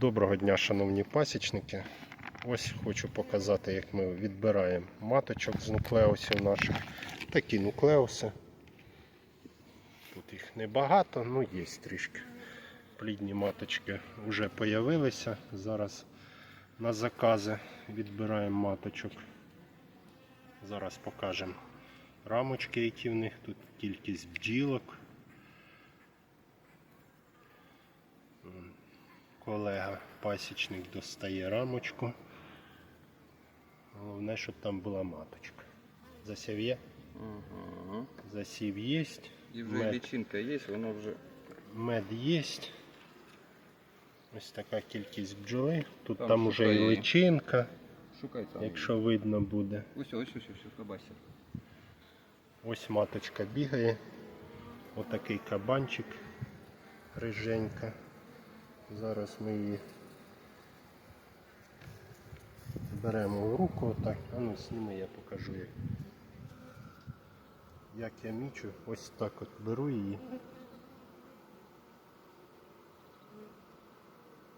Доброго дня, шановні пасічники. Ось хочу показати, як ми відбираємо маточок з нуклеусів наших. Такі нуклеуси. Тут їх небагато, ну є трішки. Плідні маточки вже появилися. Зараз на закази відбираємо маточок. Зараз покажемо рамочки, які в них. Тут кількість бджілок. Колега пасічник достає рамочку. Головне, щоб там була маточка. Засів є? Ага. Засів є. І вже Мед. лічинка є, воно вже Мед є. Ось така кількість бджоли. Тут там, Там уже і личинка, шукається. якщо видно буде. Ось, ось, ось, ось, кабасір. Ось маточка бігає. Отакий кабанчик риженька. Зараз ми її беремо в руку. Так, а ну сніми, я покажу як. Як я мічу, ось так от беру її.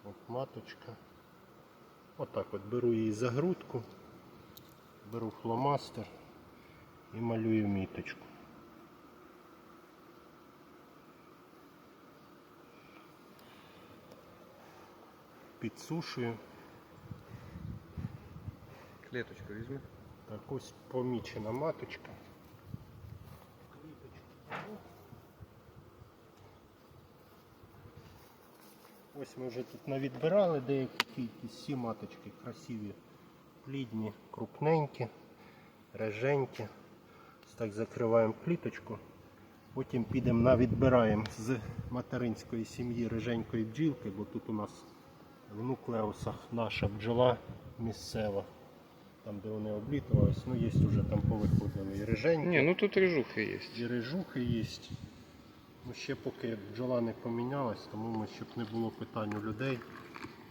От маточка. Отак от беру її за грудку, беру фломастер і малюю міточку. Підсушую. Клеточку візьми. Так ось помічена маточка. Ось ми вже тут навідбирали деякі кількість, всі маточки красиві, плідні, крупненькі, реженькі. Ось так закриваємо кліточку. Потім підемо навідбираємо з материнської сім'ї риженької бджілки, бо тут у нас в нуклеусах наша бджола місцева там, де вони облітувались, ну є вже там повиходили і риженькі, Ні, ну тут рижухи є. і рижухи є. Ну, ще поки бджола не помінялась, тому ми, щоб не було питань у людей,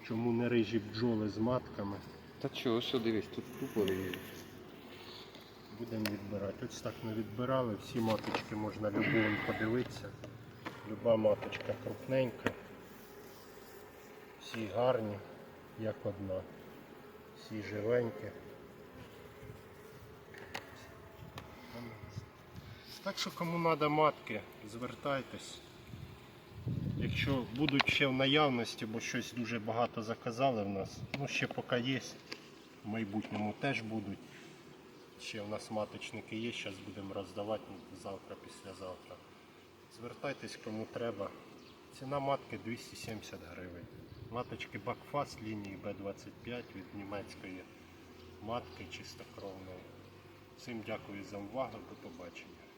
чому не рижі бджоли з матками, Та чого, ось дивись, тут тупо є. будемо відбирати. Ось так ми відбирали, всі маточки можна любовим подивитися. Люба маточка крупненька. Всі гарні, як одна. Всі живенькі. Так що кому треба матки, звертайтесь. Якщо будуть ще в наявності, бо щось дуже багато заказали в нас, ну ще поки є, в майбутньому теж будуть. Ще в нас маточники є, зараз будемо роздавати завтра, післязавтра. Звертайтесь кому треба. Ціна матки 270 гривень. Маточки Бакфас лінії Б25 від німецької матки чистокровної. Всім дякую за увагу, до побачення.